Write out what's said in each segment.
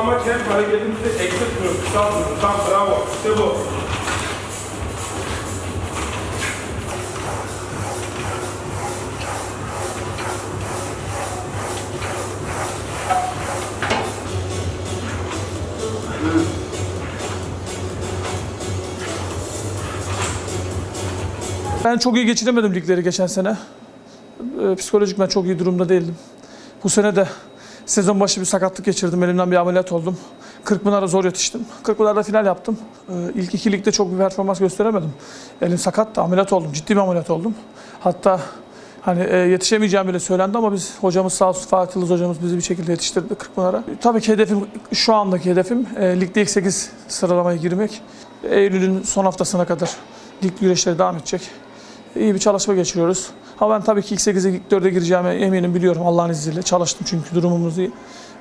Kama çen hareketimizi eksik kılıp, tam, tam bravo, işte bu. Mm-hmm. Ben çok iyi geçiremedim ligleri geçen sene. Ee, Psikolojik ben çok iyi durumda değildim. Bu sene de sezon başı bir sakatlık geçirdim. Elimden bir ameliyat oldum. Kırkpınar'a zor yetiştim. Kırkpınar'da final yaptım. Ee, İlk iki ligde çok bir performans gösteremedim. Elim sakattı, ameliyat oldum. Ciddi bir ameliyat oldum. Hatta hani e, yetişemeyeceğim bile söylendi ama biz hocamız sağ olsun Fatih Yıldız hocamız bizi bir şekilde yetiştirdi Kırkpınar'a. Tabii ki hedefim, şu andaki hedefim e, ligde ilk 8 sıralamaya girmek. Eylül'ün son haftasına kadar lig güreşleri devam edecek. İyi bir çalışma geçiriyoruz. Ama ben tabii ki ilk 8'e ilk 4'e gireceğime eminim biliyorum Allah'ın izniyle. Çalıştım çünkü durumumuz iyi.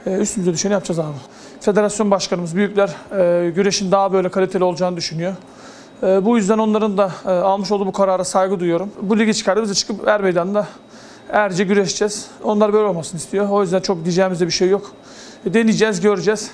Ee, üstümüze düşeni yapacağız abi. Federasyon başkanımız, büyükler e, güreşin daha böyle kaliteli olacağını düşünüyor. E, bu yüzden onların da e, almış olduğu bu karara saygı duyuyorum. Bu ligi çıkardı biz de çıkıp er meydanında erce güreşeceğiz. Onlar böyle olmasını istiyor. O yüzden çok diyeceğimiz de bir şey yok. E, deneyeceğiz, göreceğiz.